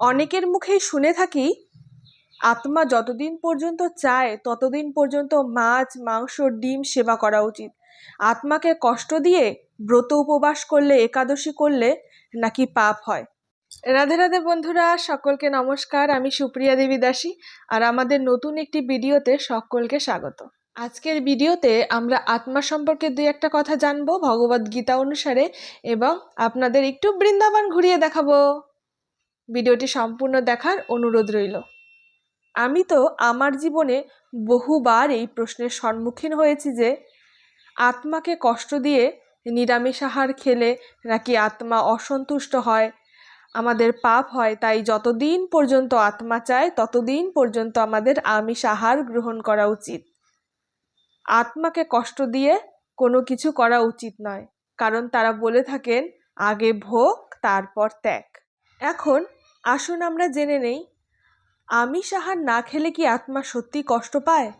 অনেকের মুখেই শুনে থাকি, আত্মা যতদিন পর্যন্ত চায়, ততদিন পর্যন্ত মাছ, মাংস, ডিম সেবা করা উচিত। আত্মাকে কষ্ট দিয়ে ব্রত উপবাস করলে, একাদশী করলে নাকি পাপ হয়? রাধে রাধে বন্ধুরা, সকলকে নমস্কার। আমি সুপ্রিয়া দেবী দাসী আর আমাদের নতুন একটি ভিডিওতে সকলকে স্বাগত। আজকের ভিডিওতে আমরা আত্মা সম্পর্কে দুই একটা কথা জানব, ভগবদ গীতা অনুসারে, এবং আপনাদের একটু বৃন্দাবন ঘুরিয়ে দেখাবো। ভিডিওটি সম্পূর্ণ দেখার অনুরোধ রইল। আমি তো আমার জীবনে বহুবার এই প্রশ্নের সম্মুখীন হয়েছি যে, আত্মাকে কষ্ট দিয়ে নিরামিষ আহার খেলে নাকি আত্মা অসন্তুষ্ট হয়, আমাদের পাপ হয়, তাই যতদিন পর্যন্ত আত্মা চায়, ততদিন পর্যন্ত আমাদের আমিষ আহার গ্রহণ করা উচিত। আত্মাকে কষ্ট দিয়ে কোনো কিছু করা উচিত নয়, কারণ তারা বলে থাকেন, আগে ভোগ, তারপর ত্যাগ। এখন আসুন আমরা জেনে নেই। আমিষ আহার না খেলে কি আত্মা সত্যি কষ্ট পায়?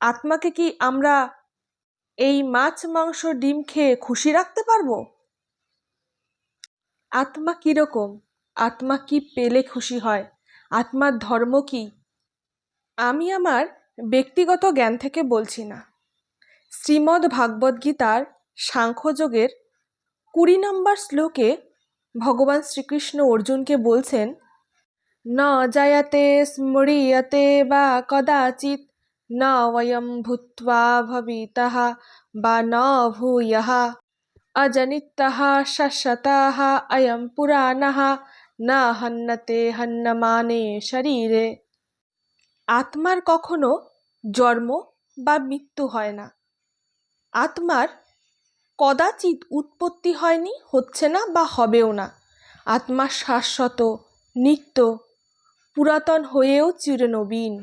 আত্মাকে কি আমরা এই মাছ, মাংস, ডিম খেয়ে খুশি রাখতে পারব? আত্মা কীরকম আত্মা কি পেলে খুশি হয়? আত্মার ধর্ম কি? আমি আমার ব্যক্তিগত জ্ঞান থেকে বলছি না। শ্রীমদ্ ভাগবত গীতার সাংখ্যযোগের কুড়ি নম্বর শ্লোকে ভগবান শ্রীকৃষ্ণ অর্জুনকে বলছেন, ন জায়াতে স্মৃয়তে বা কদাচিৎ ন বয়ম ভূত্বা বা ন ভূয়ः। অজনিত্যः শাশ্বতः অয়ম পুরাণः। না হন্নতে হন্নমানে শরীরে। আত্মার কখনো জন্ম বা মৃত্যু হয় না। আত্মার কদাচিৎ উৎপত্তি হয়নি, হচ্ছে না বা হবেও না। আত্মা শাশ্বত, নিত্য, পুরাতন হয়েও চিরনবীন।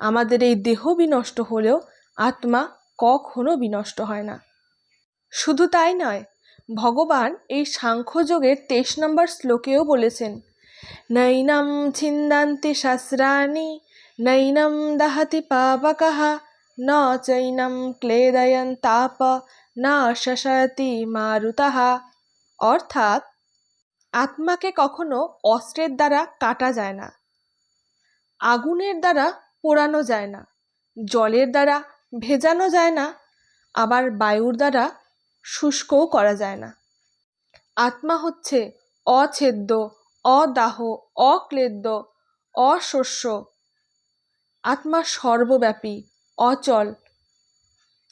আমাদের এই দেহ বিনষ্ট হলেও আত্মা কখনো বিনষ্ট হয় না। শুধু তাই নয়, ভগবান এই সাংখ্যযোগের তেইশ নম্বর শ্লোকেও বলেছেন, নৈনম ছিন্দান্তি শাস্ত্রাণি, নৈনম দাহতি পাবকः ন চৈনম ক্লেদয়ন তাপ না শশাতি মারুতাহ। অর্থাৎ আত্মাকে কখনো অস্ত্রের দ্বারা কাটা যায় না, আগুনের দ্বারা পোড়ানো যায় না, জলের দ্বারা ভেজানো যায় না, আবার বায়ুর দ্বারা শুষ্কও করা যায় না। আত্মা হচ্ছে অছেদ্য, অদাহ, অক্লেদ্য, অশস্য। আত্মা সর্বব্যাপী, অচল,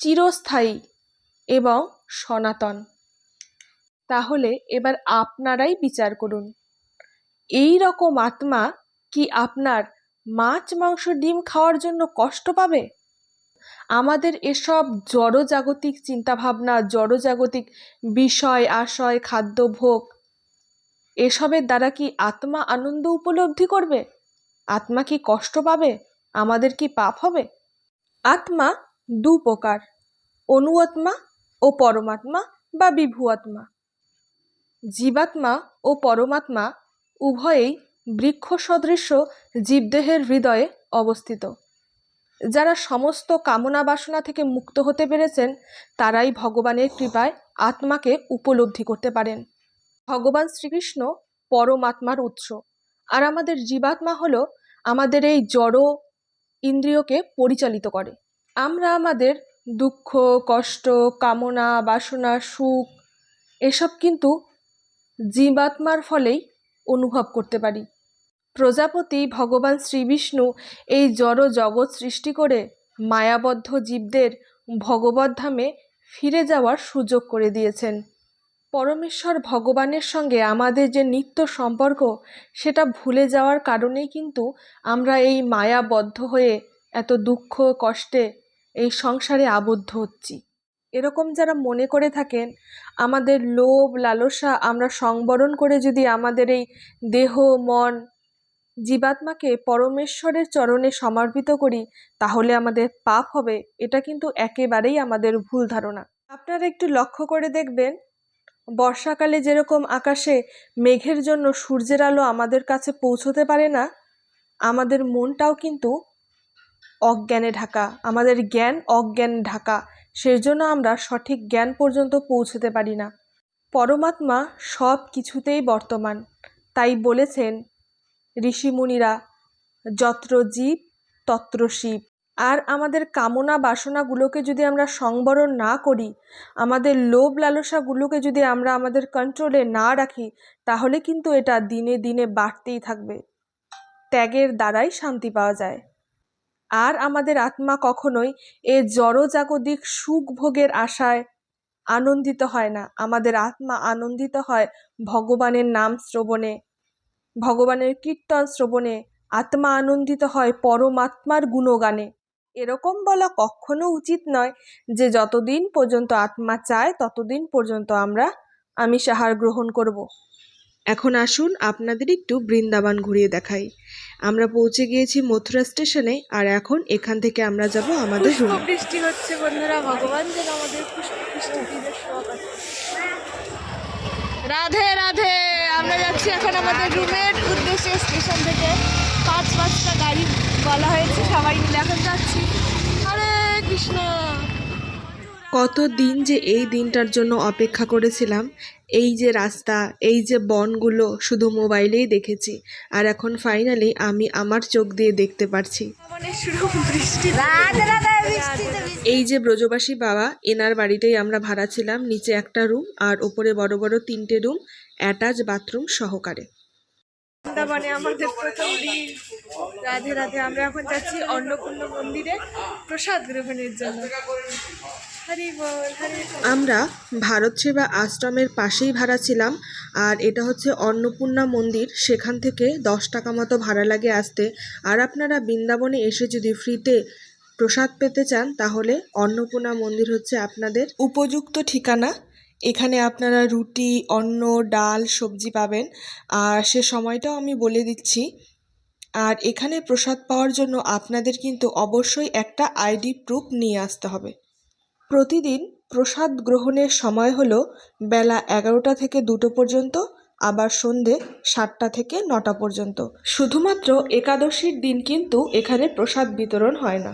চিরস্থায়ী। এবং সনাতন। তাহলে এবার আপনারাই বিচার করুন। এই রকম আত্মা কি আপনার মাছ, মাংস, ডিম খাওয়ার জন্য কষ্ট পাবে? আমাদের এসব জড়জাগতিক চিন্তাভাবনা, জড়জাগতিক বিষয়, আশয়, খাদ্য, ভোগ, এসবের দ্বারা কি আত্মা আনন্দ উপলব্ধি করবে? আত্মা কি কষ্ট পাবে? আমাদের কি পাপ হবে? আত্মা দু প্রকার অনুআত্মা ও পরমাত্মা বা বিভু আত্মা জীবাত্মা ও পরমাত্মা উভয়েই বৃক্ষ সদৃশ্য জীবদেহের হৃদয়ে অবস্থিত। যারা সমস্ত কামনা বাসনা থেকে মুক্ত হতে পেরেছেন, তারাই ভগবানের কৃপায় আত্মাকে উপলব্ধি করতে পারেন। ভগবান শ্রীকৃষ্ণ পরমাত্মার উৎস। আর আমাদের জীবাত্মা হলো আমাদের এই জড় ইন্দ্রিয়কে পরিচালিত করে। আমরা আমাদের দুঃখ, কষ্ট, কামনা, বাসনা, সুখ, এসব কিন্তু জীবাত্মার ফলেই অনুভব করতে পারি। প্রজাপতি ভগবান শ্রীবিষ্ণু এই জড় জগৎ সৃষ্টি করে মায়াবদ্ধ জীবদের ভগবত ধামে ফিরে যাওয়ার সুযোগ করে দিয়েছেন। পরমেশ্বর ভগবানের সঙ্গে আমাদের যে নিত্য সম্পর্ক, সেটা ভুলে যাওয়ার কারণেই কিন্তু আমরা এই মায়াবদ্ধ হয়ে এত দুঃখ, কষ্টে এই সংসারে আবদ্ধ হচ্ছি। এরকম যারা মনে করে থাকেন, আমাদের লোভ, লালসা আমরা সংবরণ করে যদি আমাদের এই দেহ, মন, জীবাত্মাকে পরমেশ্বরের চরণে সমর্পিত করি, তাহলে আমাদের পাপ হবে, এটা কিন্তু একেবারেই আমাদের ভুল ধারণা। আপনারা একটু লক্ষ্য করে দেখবেন, বর্ষাকালে যেরকম আকাশে মেঘের জন্য সূর্যের আলো আমাদের কাছে পৌঁছতে পারে না, আমাদের মনটাও কিন্তু অজ্ঞানে ঢাকা। আমাদের জ্ঞান অজ্ঞান ঢাকা। সেজন্য আমরা সঠিক জ্ঞান পর্যন্ত পৌঁছতে পারি না। পরমাত্মা সব কিছুতেই বর্তমান। তাই বলেছেন ঋষিমুনিরা যত্র জীব, তত্র শিব। আর আমাদের কামনা বাসনাগুলোকে যদি আমরা সংবরণ না করি, আমাদের লোভ লালসাগুলোকে যদি আমরা আমাদের কন্ট্রোলে না রাখি, তাহলে কিন্তু এটা দিনে দিনে বাড়তেই থাকবে। ত্যাগের দ্বারাই শান্তি পাওয়া যায়। আর আমাদের আত্মা কখনোই এ জড়জাগতিক সুখ ভোগের আশায় আনন্দিত হয় না। আমাদের আত্মা আনন্দিত হয় ভগবানের নাম শ্রবণে, ভগবানের কীর্তন শ্রবণে। আত্মা আনন্দিত হয় পরমাত্মার গুণগানে। এরকম বলা কখনো উচিত নয় যে যতদিন পর্যন্ত আত্মা চায়, ততদিন পর্যন্ত আমরা আমিষ আহার গ্রহণ করব। এখন আসুন আপনাদের একটু বৃন্দাবন ঘুরিয়ে দেখাই। আমরা পৌঁছে গিয়েছি মথুরা স্টেশনে আর এখন এখান থেকে আমরা যাব আমাদের বৃষ্টি হচ্ছে বন্ধুরা ভগবান যেন আমাদের রাধে রাধে আমরা যাচ্ছি এখন আমাদের রুমের উদ্দেশ্যে স্টেশন থেকে। পাঁচ পাঁচটা গাড়ি বলা হয়েছে সবাই মিলে এখন যাচ্ছি। হরে কৃষ্ণ। কত দিন যে এই দিনটার জন্য অপেক্ষা করেছিলাম, এই যে রাস্তা, এই যে বনগুলো শুধু মোবাইলেই দেখেছি, আর এখন ফাইনালি আমি আমার চোখ দিয়ে দেখতে পারছি। এই যে ব্রজবাসী বাবা, এনার বাড়িতেই আমরা ভাড়া ছিলাম, নিচে একটা রুম আর ওপরে বড় বড় তিনটে রুম অ্যাটাচ বাথরুম সহকারে। বৃন্দাবনে আমাদের প্রথম দিন। রাধে রাধে, আমরা এখন যাচ্ছি অন্নপূর্ণা মন্দিরে প্রসাদ গ্রহণের জন্য। আমরা ভারত সেবা আশ্রমের পাশেই ভাড়া ছিলাম, আর এটা হচ্ছে অন্নপূর্ণা মন্দির। সেখান থেকে দশ টাকা মতো ভাড়া লাগে আসতে। আর আপনারা বৃন্দাবনে এসে যদি ফ্রিতে প্রসাদ পেতে চান, তাহলে অন্নপূর্ণা মন্দির হচ্ছে আপনাদের উপযুক্ত ঠিকানা। এখানে আপনারা রুটি, অন্ন, ডাল, সবজি পাবেন। আর সে সময়টাও আমি বলে দিচ্ছি। আর এখানে প্রসাদ পাওয়ার জন্য আপনাদের কিন্তু অবশ্যই একটা আইডি প্রুফ নিয়ে আসতে হবে। প্রতিদিন প্রসাদ গ্রহণের সময় হলো বেলা এগারোটা থেকে দুটো পর্যন্ত, আবার সন্ধে সাতটা থেকে নটা পর্যন্ত। শুধুমাত্র একাদশীর দিন কিন্তু এখানে প্রসাদ বিতরণ হয় না।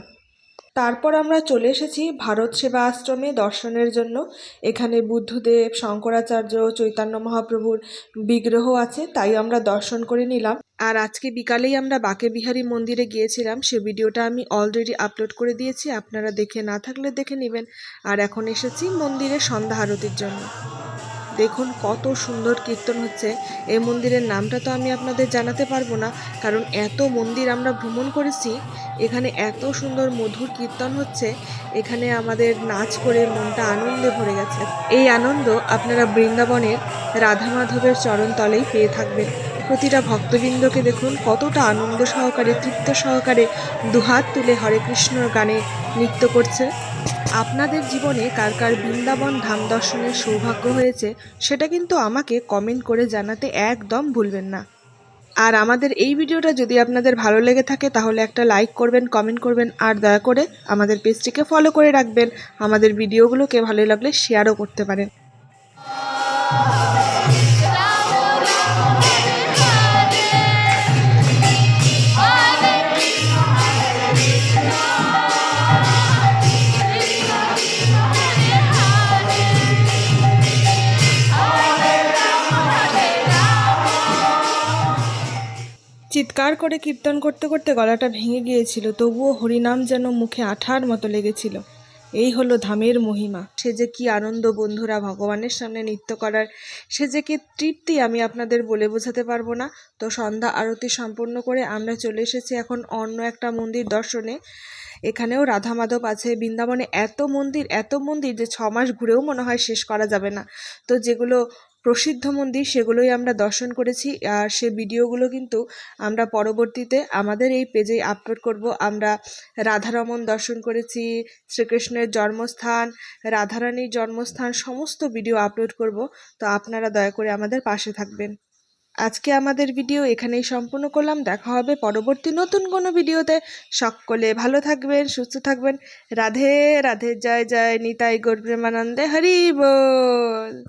তারপর আমরা চলে এসেছি ভারত সেবা আশ্রমে দর্শনের জন্য। এখানে বুদ্ধদেব, শঙ্করাচার্য, চৈতন্য মহাপ্রভুর বিগ্রহ আছে, তাই আমরা দর্শন করে নিলাম। আর আজকে বিকালেই আমরা বাকে বিহারী মন্দিরে গিয়েছিলাম। সে ভিডিওটা আমি অলরেডি আপলোড করে দিয়েছি, আপনারা দেখে না থাকলে দেখে নেবেন। আর এখন এসেছি মন্দিরে সন্ধ্যা আরতির জন্য। দেখুন কত সুন্দর কীর্তন হচ্ছে। এই মন্দিরের নামটা তো আমি আপনাদের জানাতে পারব না, কারণ এত মন্দির আমরা ভ্রমণ করেছি, এখানে এত সুন্দর মধুর কীর্তন হচ্ছে, এখানে আমাদের নাচ করে মনটা আনন্দে ভরে গেছে। এই আনন্দ আপনারা বৃন্দাবনের রাধা মাধবের চরণতলেই পেয়ে থাকবেন। প্রতিটা ভক্তবৃন্দকে দেখুন কতটা আনন্দ সহকারে, তৃপ্ত সহকারে দুহাত তুলে হরে কৃষ্ণর গানে নৃত্য করছে। আপনাদের জীবনে কার কার বৃন্দাবন ধাম দর্শনের সৌভাগ্য হয়েছে, সেটা কিন্তু আমাকে কমেন্ট করে জানাতে একদম ভুলবেন না। আর আমাদের এই ভিডিওটা যদি আপনাদের ভালো লেগে থাকে, তাহলে একটা লাইক করবেন কমেন্ট করবেন, আর দয়া করে আমাদের পেজটিকে ফলো করে রাখবেন। আমাদের ভিডিওগুলোকে ভালো লাগলে শেয়ারও করতে পারেন। চিৎকার করে কীর্তন করতে করতে গলাটা ভেঙে গিয়েছিল, তবুও হরিনাম যেন মুখে আঠার মতো লেগেছিল। এই হলো ধামের মহিমা। সে যে কি আনন্দ বন্ধুরা, ভগবানের সামনে নৃত্য করার, সে যে কি তৃপ্তি আমি আপনাদের বলে বোঝাতে পারব না। তো সন্ধ্যা আরতি সম্পন্ন করে আমরা চলে এসেছি এখন অন্য একটা মন্দির দর্শনে। এখানেও রাধা মাধব আছে। বৃন্দাবনে এত মন্দির এত মন্দির যে ছ মাস ঘুরেও মনে হয় শেষ করা যাবে না। তো যেগুলো প্রসিদ্ধ মন্দির, সেগুলোই আমরা দর্শন করেছি। আর সে ভিডিওগুলো কিন্তু আমরা পরবর্তীতে আমাদের এই পেজেই আপলোড করব। আমরা রাধারমন দর্শন করেছি, শ্রীকৃষ্ণের জন্মস্থান, রাধারানীর জন্মস্থান, সমস্ত ভিডিও আপলোড করব। তো আপনারা দয়া করে আমাদের পাশে থাকবেন। আজকে আমাদের ভিডিও এখানেই সম্পূর্ণ করলাম। দেখা হবে পরবর্তী নতুন কোনো ভিডিওতে। সকলে ভালো থাকবেন, সুস্থ থাকবেন। রাধে রাধে, জয় জয়, নিতাই গৌর হরি বল।